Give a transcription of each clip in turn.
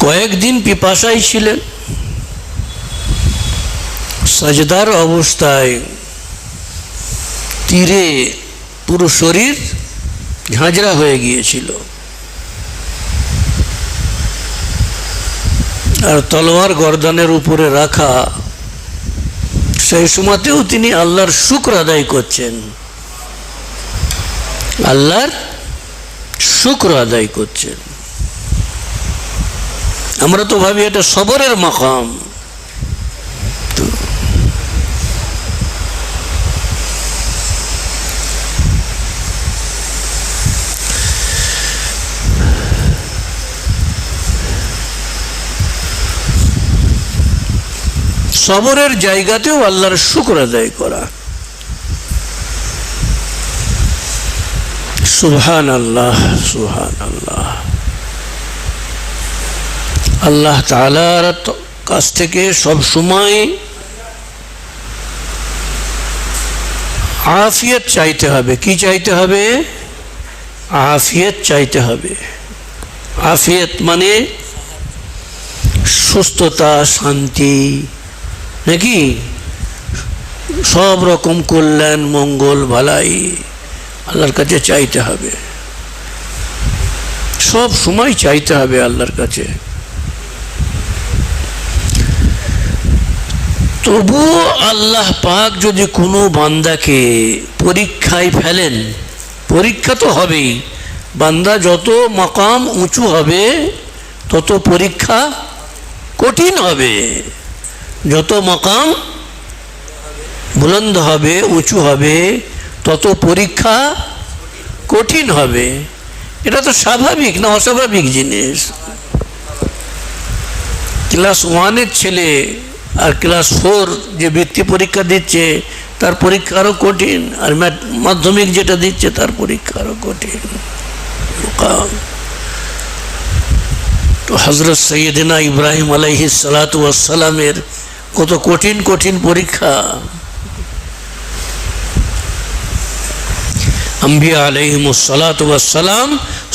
কয়েকদিন পিপাসায় ছিলেন। সাজদার অবস্থায় তীরে পুরো শরীর ঝাঁঝরা হয়ে গিয়েছিল। আর তলোয়ার গর্দানের উপরে রাখা সেই সময়তেও তিনি আল্লাহর শুক্র আদায় করছেন। আল্লাহর শুক্র আদায় করছেন। আমরা তো ভাবি এটা সবরের মাকাম। সবরের জায়গাতেও আল্লাহর শুক্র আদায় করা। সুবহান আল্লাহ সুবহান আল্লাহ আল্লাহ তালার কাছ থেকে সব সময় আফিয়ত চাইতে হবে। কি চাইতে হবে? আফিয়ত চাইতে হবে। আফিয়ত মানে সুস্থতা, শান্তি, নাকি? সব রকম কল্যাণ, মঙ্গল ভালাই আল্লাহর কাছে চাইতে হবে। সব সময় চাইতে হবে আল্লাহর কাছে। তবুও আল্লাহ পাক যদি কোনো বান্দাকে পরীক্ষায় ফেলেন, পরীক্ষা তো হবেই, বান্দা যত মকাম উঁচু হবে, তত পরীক্ষা কঠিন হবে। যত মকাম বুলন্দ হবে, উঁচু হবে, তত পরীক্ষা কঠিন হবে। এটা তো স্বাভাবিক না অস্বাভাবিক জিনিস? ক্লাস ওয়ানের ছেলে আর ক্লাস ফোর যে বৃত্তি পরীক্ষা দিচ্ছে, তার পরীক্ষা আরও কঠিন। আর মাধ্যমিক যেটা দিচ্ছে, তার পরীক্ষা আরও কঠিন। তো হজরত সৈয়দিনা ইব্রাহিম আলাইহি সালাতামের কত কঠিন কঠিন পরীক্ষা। আম্বিয়া আলহিম সালাতাম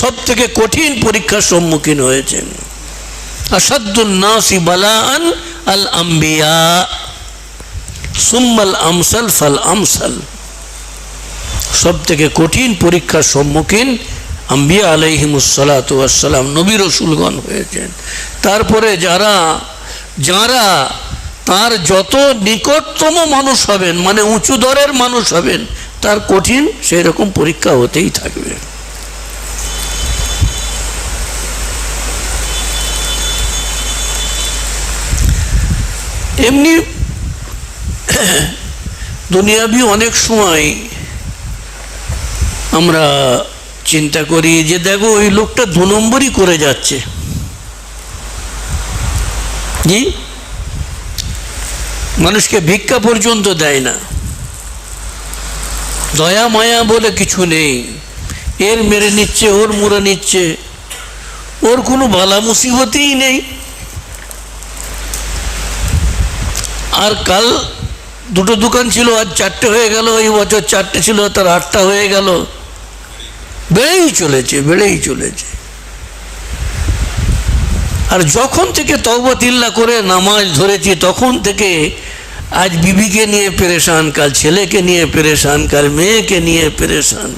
সব থেকে কঠিন পরীক্ষার সম্মুখীন হয়েছেন। আসাদুন্নাসি বালাআন আল আম্বিয়া, সুম্মাল আমসাল ফাল আমসাল। সব থেকে কঠিন পরীক্ষার সম্মুখীন আম্বিয়া আলাইহিমুসালাতাম নবী রসুলগণ হয়েছেন। তারপরে যারা যারা তার যত নিকটতম মানুষ হবেন মানে উঁচু দরের মানুষ হবেন, তার কঠিন সেই রকম পরীক্ষা হতেই থাকবে। এমনি দুনিয়াবি অনেক সময় আমরা চিন্তা করি যে দেখো, ওই লোকটা দু নম্বরই করে যাচ্ছে। জি? মানুষকে ভিক্ষা পর্যন্ত দেয় না। দয়া, মায়া বলে কিছু নেই। এর মেরে নিচ্ছে, ওর মুড়ে নিচ্ছে। ওর কোনো বালা মুসিবতই নেই। আর কাল দুটো দোকান ছিল, আজ চারটে হয়ে গেল, এই বছর চারটে ছিল, তার আটটা হয়ে গেল। বেড়েই চলেছে বেড়েই চলেছে। আর যখন থেকে তওবতিল্লা করে নামাজ ধরেছি, তখন থেকে আজ বিবিকে নিয়ে পেরেশান, কাল ছেলেকে নিয়ে পেরেশান, কাল মেয়েকে নিয়ে পেরেশান।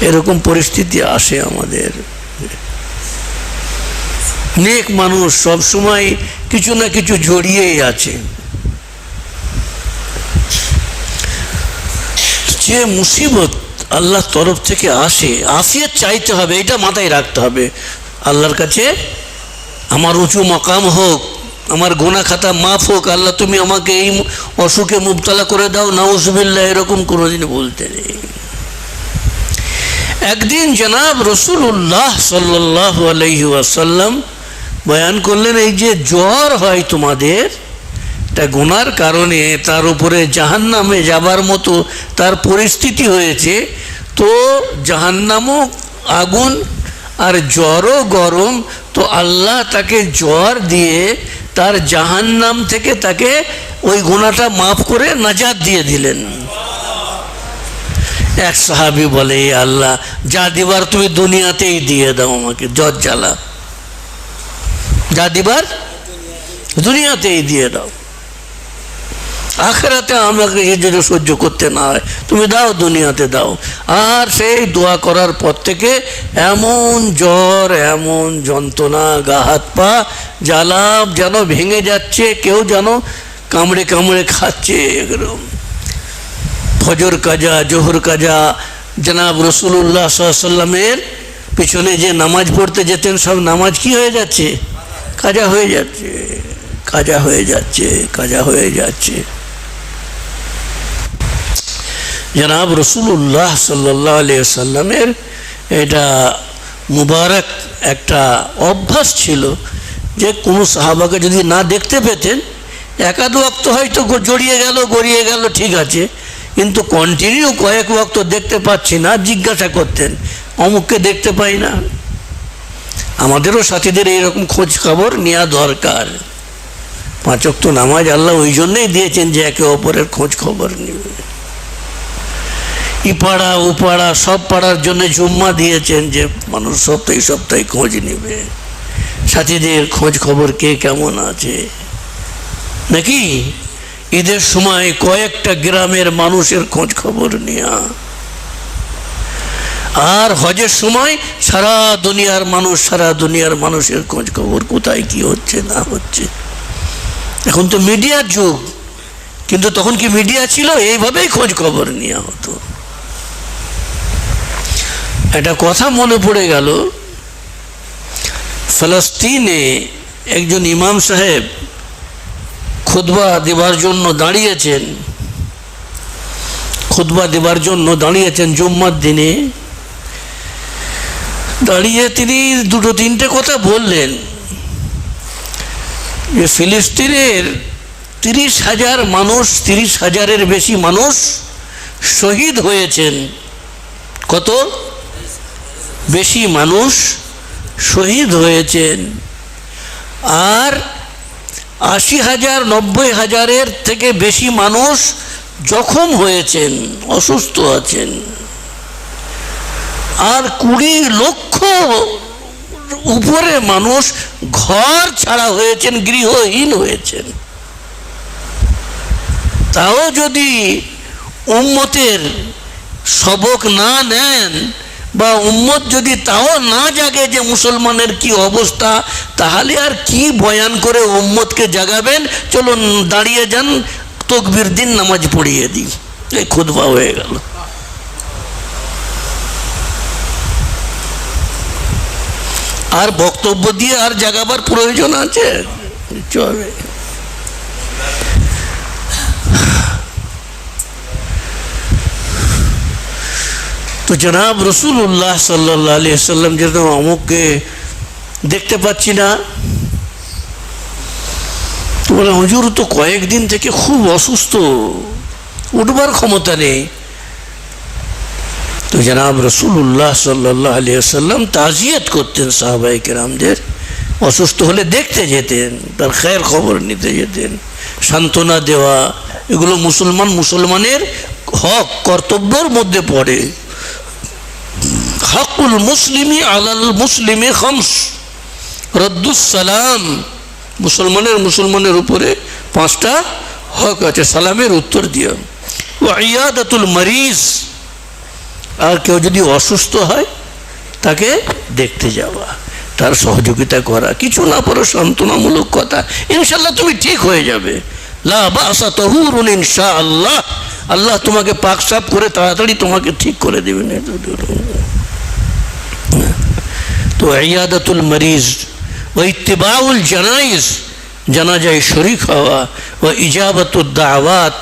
এরকম পরিস্থিতি আসে আমাদের। নেক মানুষ সব সময় কিছু না কিছু জড়িয়েই আছে। যে মুসিবত আল্লাহর তরফ থেকে আসে আফিয়ত চাইতে হবে, এটা মাথায় রাখতে হবে। আল্লাহর কাছে আমার উঁচু মকাম হোক, আমার গোনা খাতা মাফ হোক, আল্লাহ তুমি আমাকে এই অসুখে মুবতলা করে দাও নাউজবিল্লা এরকম কোনোদিন বলতে নেই। একদিন জনাব রসুল্লাহ সাল্লাহ আলহি ওয়াসাল্লাম বয়ান করলেন, এই যে জ্বর হয় তোমাদের, তা গুনার কারণে তার উপরে জাহান্নামে যাবার মতো তার পরিস্থিতি হয়েছে, তো জাহান্নামও আগুন আর জ্বরও গরম, তো আল্লাহ তাকে জ্বর দিয়ে তার জাহান্নাম থেকে তাকে ওই গুণাটা মাফ করে নাজাদ দিয়ে দিলেন। এক সাহাবি বলে, "এ আল্লাহ, যা দিবার তুমি দুনিয়াতেই দিয়ে দাও আমাকে জ্বর জ্বালা যা দিবার দুনিয়াতেই দিয়ে দাও। আখেরাতে আমাকে এ জন্য সহ্য করতে না হয়। তুমি দাও, দুনিয়াতে দাও। আর সেই দোয়া করার পর থেকে এমন জ্বর, এমন যন্ত্রণা, গা, হাত, পা জ্বালা যেন ভেঙে যাচ্ছে, কেউ যেন কামড়ে কামড়ে খাচ্ছে এরকম। ফজর কাজা, জোহর কাজা, জনাব রসুল্লাহ সাল্লামের পিছনে যে নামাজ পড়তে যেতেন, সব নামাজ কি হয়ে যাচ্ছে? কাজা হয়ে যাচ্ছে, কাজা হয়ে যাচ্ছে, কাজা হয়ে যাচ্ছে। জনাব রসুল্লাহ সাল্লাহ সাল্লামের এটা মুবারক একটা অভ্যাস ছিল যে কোনো সাহাবাকে যদি না দেখতে পেতেন একাদ ওয়াক্ত হয়তো জড়িয়ে গেল, গড়িয়ে গেল, ঠিক আছে। কিন্তু কন্টিনিউ কয়েক ওয়াক্ত দেখতে পাচ্ছি না, জিজ্ঞাসা করতেন, অমুককে দেখতে পাই না। আমাদেরও সাথীদের এইরকম খোঁজ খবর নেওয়া দরকার। পাঁচক তো নামাজ আল্লাহ ওই জন্যই দিয়েছেন যে একে অপরের খোঁজ খবর নেবে। ইপাড়া উপাড়া সব পাড়ার জন্য জুম্মা দিয়েছেন যে মানুষ সপ্তাহে সপ্তাহে খোঁজ নেবে। সাথীদের খোঁজ খবর কে কেমন আছে? নাকি? ঈদের সময় কয়েকটা গ্রামের মানুষের খোঁজ খবর নেওয়া আর হজের সময় সারা দুনিয়ার মানুষ, সারা দুনিয়ার মানুষের খোঁজ খবর কোথায়, কি হচ্ছে, না হচ্ছে। এখন তো মিডিয়ার যুগ, কিন্তু তখন কি মিডিয়া ছিল? এইভাবেই খোঁজ খবর নেওয়া হতো। একটা কথা মনে পড়ে গেল, ফলস্তিনে একজন ইমাম সাহেব খুদবা দেবার জন্য দাঁড়িয়েছেন খুদবা দেবার জন্য দাঁড়িয়েছেন জুম্মার দিনে। দাঁড়িয়ে তিনি দুটো তিনটে কথা বললেন। যে ফিলিস্তিনের তিরিশ হাজার মানুষ, তিরিশ হাজারের বেশি মানুষ শহীদ হয়েছেন। কত? বেশি মানুষ শহীদ হয়েছেন। আর আশি হাজার, নব্বই হাজারের থেকে বেশি মানুষ জখম হয়েছেন, অসুস্থ আছেন। আর কুড়ি লক্ষ উপরে মানুষ ঘর ছাড়া হয়েছেন, গৃহহীন হয়েছেন। তাও যদি উম্মতের সবক না নেন বা উম্মত যদি তাও না জাগে যে মুসলমানের কি অবস্থা, তাহলে আর কি বয়ান করে উম্মতকে জাগাবেন? চলুন দাঁড়িয়ে যান, তকবির দিন নামাজ পড়িয়ে দিই। এই খুদবা হয়ে গেল। আর বক্তব্য দিয়ে আর জাগাবার প্রয়োজন আছে? চলে। তো জনাব রসুল্লাহ সাল্লাহ আলি সাল্লাম যেন অমুককে দেখতে পাচ্ছি না বলে, হুজুর তো কয়েকদিন থেকে খুব অসুস্থ, উঠবার ক্ষমতা নেই। তো জনাব রসুল্লাহ সাল্লাহ আলি সাল্লাম তাজিয়ত করতেন সাহবাই কেরামদের। অসুস্থ হলে দেখতে যেতেন, তার খের খবর নিতে যেতেন, সান্ত্বনা দেওয়া, এগুলো মুসলমান মুসলমানের হক, কর্তব্যর মধ্যে পড়ে। হকুল মুসলিমি আলাল মুসলিমে খমস। রদ্দুস সালাম, মুসলমানের মুসলমানের উপরে পাঁচটা হক আছে, সালামের উত্তর দিয়া ও ইয়াদাতুল মরিজ কেউ যদি অসুস্থ হয়, তাকে দেখতে যাওয়া, তার সহযোগিতা করা, কিছু না পরে সান্ত্বনামূলক কথা ইনশাল্লাহ তুমি ঠিক হয়ে যাবে। লা বাসা তহুরুন ইনশা আল্লাহ আল্লাহ তোমাকে পাক সাপ করে তাড়াতাড়ি তোমাকে ঠিক করে দেবেন। তো ইয়াদাতুল মরিজ, ও ইত্তেবাউল জানাইজ, জানাজায় শরিক হওয়া, ও ইজাবতুল দাওয়াত,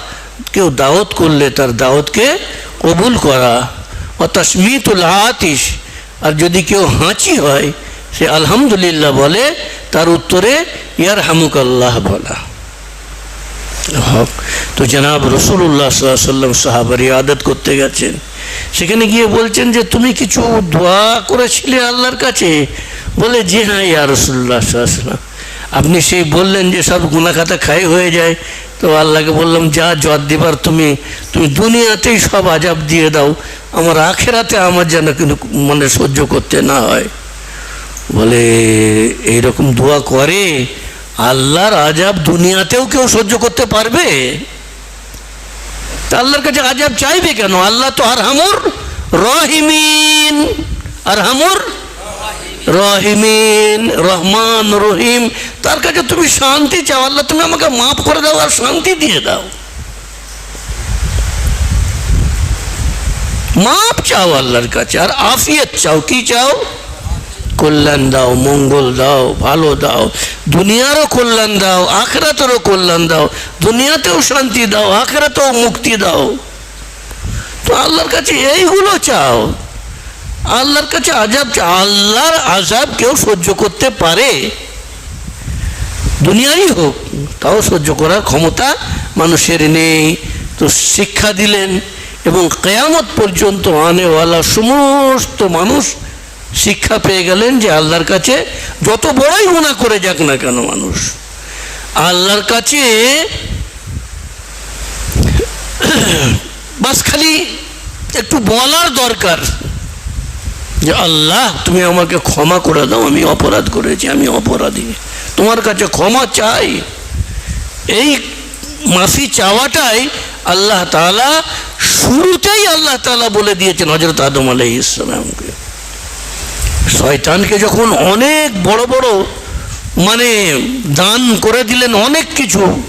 কেউ দাওয়াত করলে তার দাওয়াতকে কবুল করা। তসমিতুল আতিশ আর যদি কেউ হাঁচি হয়, সে আলহামদুলিল্লাহ বলে, তার উত্তরে ইয়ার হামুক আল্লাহ বলা। হক, তো জনাব রসুল্লাহ সাল্লাম সাহাবার আদত করতে গেছেন। সেখানে গিয়ে বলছেন যে, তুমি কিছু দোয়া করেছিলে আল্লাহর কাছে? বলে যে হ্যাঁ ইয়া রসুল্লাহ সাল্লাম আপনি সেই বললেন যে, সব গুণাখাতা খাই হয়ে যায়। তো আল্লাহকে বললাম, যা জট দিবার তুমি তুমি দুনিয়াতেই সব আজাব দিয়ে দাও। আমার আখেরাতে আমার যেন কিন্তু মানে সহ্য করতে না হয়। বলে, এইরকম দোয়া করে, আল্লাহর আজাব দুনিয়াতেও কেউ সহ্য করতে পারবে? তা আল্লাহর কাছে আজাব চাইবে কেন? আল্লাহ তো আর হামুর রহিমিন। আর হামুর রহিমিন, রহমান রহিম। তার কাছে তুমি শান্তি চাও। আল্লাহ, তুমি আমাকে মাফ করে দাও আর শান্তি দিয়ে দাও। মাপ চাও আল্লাহর কাছে, আর আফিয়ত চাও, কি চাও? কল্যাণ দাও, মঙ্গল দাও, ভালো দাও, দুনিয়ারও কল্যাণ দাও, আখরাতেরও কল্যাণ দাও, দুনিয়াতেও শান্তি দাও, আখরাতেও মুক্তি দাও। তো আল্লাহর কাছে এইগুলো চাও। আল্লাহর কাছে আজাব চাও, আল্লাহর আজাব কেউ সহ্য করতে পারে। দুনিয়ারই হোক, তাও সহ্য করার ক্ষমতা মানুষের নেই। তো শিক্ষা দিলেন এবং কেয়ামত পর্যন্ত আনেওয়ালা সমস্ত মানুষ শিক্ষা পেয়ে গেলেন যে আল্লাহর কাছে যত বড়ই গুণা করে যাক না কেন মানুষ। আল্লাহর কাছে বাস খালি একটু বলার দরকার যে আল্লাহ, তুমি আমাকে ক্ষমা করে দাও, আমি অপরাধ করেছি, আমি অপরাধী। তোমার কাছে ক্ষমা চাই। এই মাফি চাওয়াটাই আল্লাহ তাআলা শুরুতেই আল্লাহ তালা বলে দিয়েছেন হজরত আদম আলাই ইসলামকে শয়তানকে যখন অনেক বড় বড় মানে দান করে দিলেন অনেক কিছু,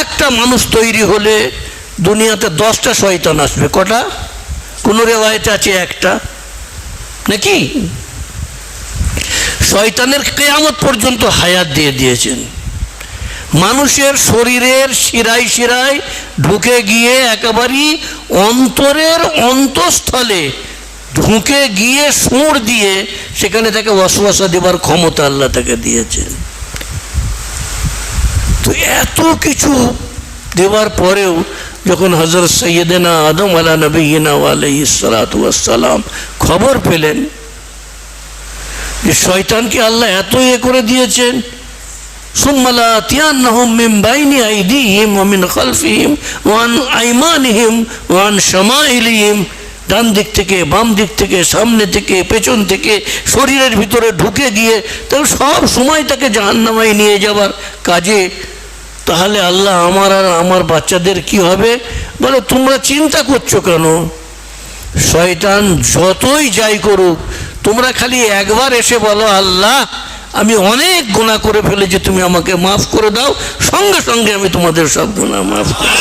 একটা মানুষ তৈরি হলে দুনিয়াতে দশটা শয়তান আসবে, কটা? কোনো রেওয়ায়তে আছে একটা? নাকি? শয়তানের কেয়ামত পর্যন্ত হায়াত দিয়ে দিয়েছেন। মানুষের শরীরের শিরায় শিরায় ঢুকে গিয়ে একেবারেই অন্তরের অন্তঃস্থলে ঢুকে গিয়ে সুর দিয়ে সেখানে তাকে ওয়াসওয়াসা দেবার ক্ষমতা আল্লাহ তাকে দিয়েছেন। তো এত কিছু দেওয়ার পরেও যখন হজরত সৈয়দেনা আদম আলা নবীনা আলাই সালাম খবর পেলেন যে শয়তানকে আল্লাহ এত ইয়ে করে দিয়েছেন মিন বাইনি আইদিহিম ওয়া মিন খালফিহিম ওয়া আন আইমানিহিম ওয়া আন শামাইলিহিম। ডান দিক থেকে, বাম দিক থেকে, সামনে থেকে, পেছন থেকে, শরীরের ভিতরে ঢুকে গিয়ে তাহলে সব সময় তাকে জাহান্নামায় নিয়ে যাবার কাজে। তাহলে আল্লাহ আমার আর আমার বাচ্চাদের কি হবে? বলে, তোমরা চিন্তা করছ কেন? শয়তান যতই যাই করুক, তোমরা খালি একবার এসে বলো, আল্লাহ আমি অনেক গুণা করে ফেলেছি, তুমি আমাকে মাফ করে দাও, সঙ্গে সঙ্গে আমি তোমাদের সব গুণা মাফ করে।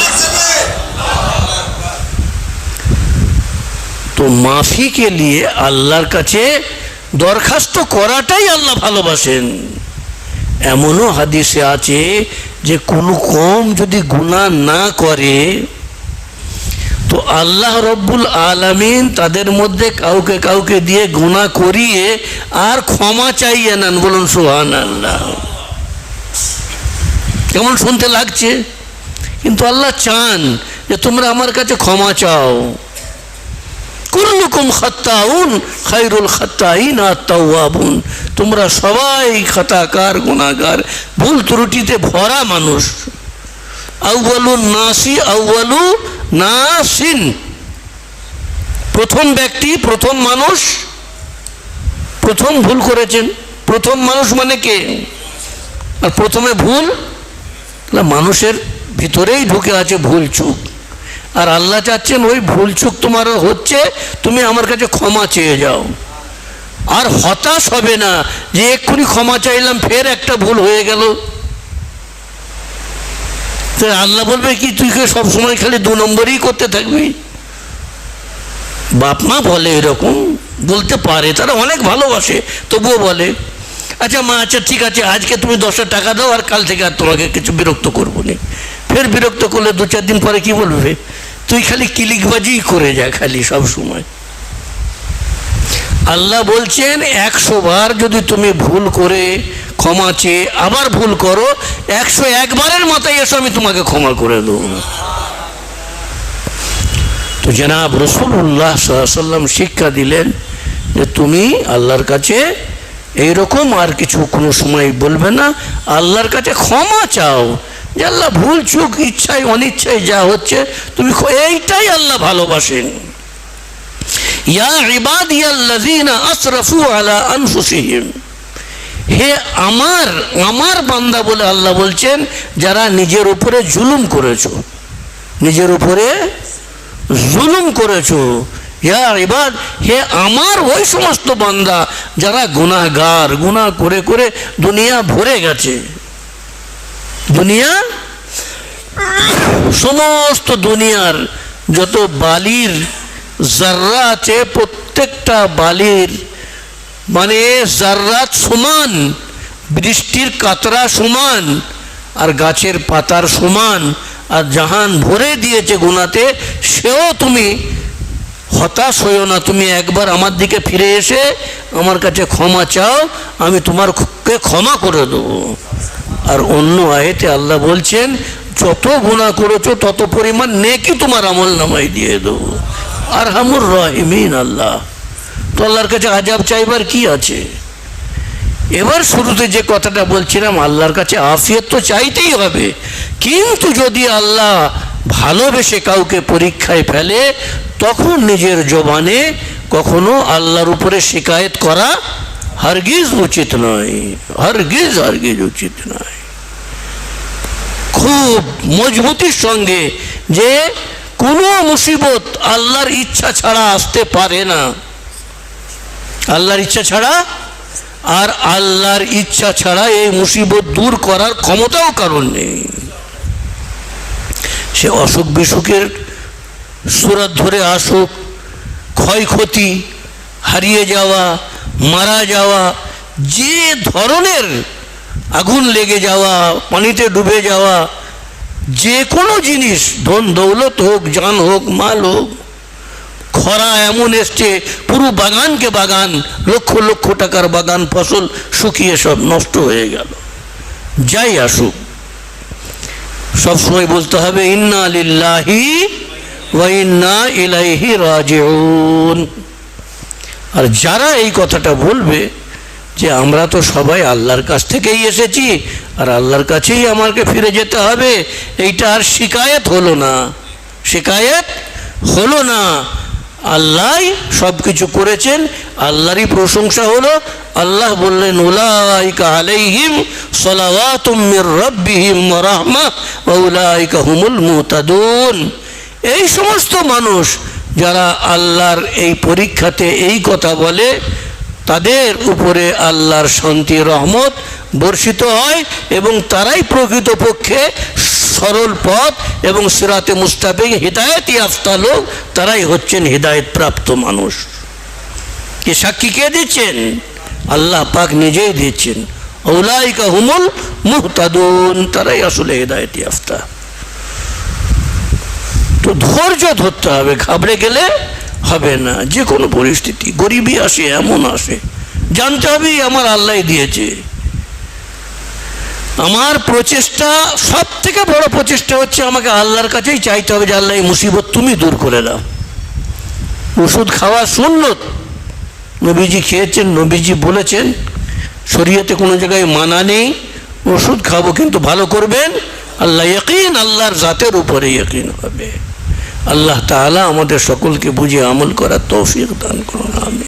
তো মাফিকে নিয়ে আল্লাহর কাছে দরখাস্ত করাটাই আল্লাহ ভালোবাসেন। এমনও হাদিসে আছে যে কোনো কম যদি গুণা না করে তো আল্লাহ রব্বুল আলামিন তাদের মধ্যে কাউকে কাউকে দিয়ে গুণা করিয়ে আর ক্ষমা চাইয়ে নেন। বলুন সোহান আল্লাহ কেমন শুনতে লাগছে? কিন্তু আল্লাহ চান যে তোমরা আমার কাছে ক্ষমা চাও। কুল্লুকুম খাত্তাউন খাইরুল খাত্তাইন আত্মাউয়াবুন তোমরা সবাই খাতাকার গুণাগার ভুল ত্রুটিতে ভরা মানুষ। আউ্বালু নাসি আউ্বালু নাসিন। প্রথম ব্যক্তি, প্রথম মানুষ, প্রথম ভুল করেছেন। প্রথম মানুষ মানে কে? আর প্রথমে ভুল? মানুষের ভিতরেই ঢুকে আছে ভুল চুক। আর আল্লাহ চাচ্ছেন ওই ভুল চুক তোমার হচ্ছে, তুমি আমার কাছে ক্ষমা চেয়ে যাও। আর হতাশ হবে না যে এক্ষুনি ক্ষমা চাইলাম, ফের একটা ভুল হয়ে গেল। তো আল্লাহ বলবে কি, তুই সব সময় খালি দু নম্বরই করতে থাকবি? বাপ মা বলে এরকম, বলতে পারে, তারা অনেক ভালোবাসে, তবুও বলে আচ্ছা মা আচ্ছা ঠিক আছে, আজকে তুমি দশটা টাকা দাও, আর কাল থেকে আর তোমাকে কিছু বিরক্ত করব না। ফের বিরক্ত করলে দু চার দিন পরে কি বলবে? তুই খালি কিলিকবাজি করে যা খালি সব সময়। আল্লাহ বলছেন, একশো বার যদি তুমি ভুল করে ক্ষমা চেয়ে আবার ভুল করো, একশো একবারের মাথায় এসো, আমি তোমাকে ক্ষমা করে দেবো। তো জনাব রসুল্লাহ সাল্লাম শিক্ষা দিলেন যে তুমি আল্লাহর কাছে এইরকম আর কিছু কোনো সময় বলবে না, আল্লাহর কাছে ক্ষমা চাও। যে আল্লাহ ভুল চুক, ইচ্ছায়, অনিচ্ছায় যা হচ্ছে, তুমি এইটাই আল্লাহ ভালোবাসেন। ইয়া ইবাদিয়াল্লাযীনা আসরাফু আলা আনফুসিহিম। হে আমার আমার বান্দা বলে আল্লাহ বলছেন, যারা নিজের উপরে জুলুম করেছ, নিজের উপরে জুলুম করেছ, ইয়া এবার হে আমার ওই সমস্ত বান্দা, যারা গুনাহগার, গুনাহ করে করে দুনিয়া ভরে গেছে, দুনিয়া, সমস্ত দুনিয়ার যত বালির জাররা আছে প্রত্যেকটা বালির মানে জাররাত সমান, বৃষ্টির কাতরা সমান, আর গাছের পাতার সমান, আর জাহান ভরে দিয়েছে গুনাতে, সেও তুমি হতাশ হইও না, তুমি একবার আমার দিকে ফিরে এসে আমার কাছে ক্ষমা চাও, আমি তোমার কে ক্ষমা করে দেবো। আর অন্য আয়েতে আল্লাহ বলছেন, যত গুণা করেছ, তত পরিমাণ নেকি তোমার আমল নামাই দিয়ে দেবো। আর হামুর রহিমিন আল্লাহ। তো আল্লাহর কাছে আজাব চাইবার কি আছে? এবার শুরুতে যে কথাটা বলছিলাম, আল্লাহর কাছে আফিয়ত তো চাইতেই হবে। কিন্তু যদি আল্লাহ ভালোবেসে কাউকে পরীক্ষায় ফেলে, তখন নিজের জবানে কখনো আল্লাহর উপরে শিকায়েত করা হারগিজ উচিত নয়। হারগিজ হারগিজ উচিত নয়। খুব মজবুতির সঙ্গে যে কোনো মুসিবত আল্লাহর ইচ্ছা ছাড়া আসতে পারে না। আল্লাহর ইচ্ছা ছাড়া আর আল্লাহর ইচ্ছা ছাড়া এই মুসিবত দূর করার ক্ষমতাও কারণ নেই। সে অসুখ বিসুখের সুরাত ধরে আসুক, ক্ষয়ক্ষতি, হারিয়ে যাওয়া, মারা যাওয়া, যে ধরনের আগুন লেগে যাওয়া, পানিতে ডুবে যাওয়া, যে কোনো জিনিস, ধন দৌলত হোক যান হোক, মাল হোক খরা এমন এসছে, পুরো বাগানকে বাগান, লক্ষ লক্ষ টাকার বাগান, ফসল শুকিয়ে সব নষ্ট হয়ে গেল। যাই আসুক সবসময় বলতে হবে, ইন্না লিল্লাহি ইলাইহি রাজিউন। আর যারা এই কথাটা বলবে যে, আমরা তো সবাই আল্লাহর কাছ থেকেই এসেছি, আর আল্লাহর কাছেই আমাকে ফিরে যেতে হবে, এইটা আর শিকায়েত হলো না। শিকায়েত হলো না। আল্লাহ সব কিছু করেছেন, আল্লাহরই প্রশংসা হলো, আল্লাহ বললেন, উলাইকা আলাইহিম হুমুল এই সমস্ত মানুষ যারা আল্লাহর এই পরীক্ষাতে এই কথা বলে, তাদের উপরে আল্লাহর শান্তি, রহমত বর্ষিত হয় এবং তারাই প্রকৃতপক্ষে সরল পথ এবং সিরাতে মুস্তাফিক হৃদায়ত ইয়াফতা লোক, তারাই হচ্ছেন হৃদায়ত প্রাপ্ত মানুষ। এ সাক্ষী কে দিচ্ছেন? আল্লাহ পাক নিজেই দিচ্ছেন। ওলাইকা হুমুল মুহতাদুন, তারাই আসলে হৃদায়ত ইয়াফতা। তো ধৈর্য ধরতে হবে, ঘাবড়ে গেলে হবে না। যে কোনো পরিস্থিতি, গরিবই আসে, এমন আসে। জানতে হবে আমার আল্লাহ দিয়েছে। আমার প্রচেষ্টা সব থেকে বড় প্রচেষ্টা হচ্ছে আমাকে আল্লাহর কাছেই চাইতে হবে যে আল্লাহ এই মুসিবত তুমি দূর করে দাও। ওষুধ খাওয়া সুন্নত। নবীজি খেয়েছেন, নবীজি বলেছেন, শরীয়তে কোনো জায়গায় মানা নেই, ওষুধ খাব কিন্তু ভালো করবেন। আল্লাহ ইয়কিন, আল্লাহর জাতের উপরে ইয়কিন হবে। আল্লাহ তাআলা আমাদের সকলকে বুঝে আমল করার তৌফিক দান করুন আমি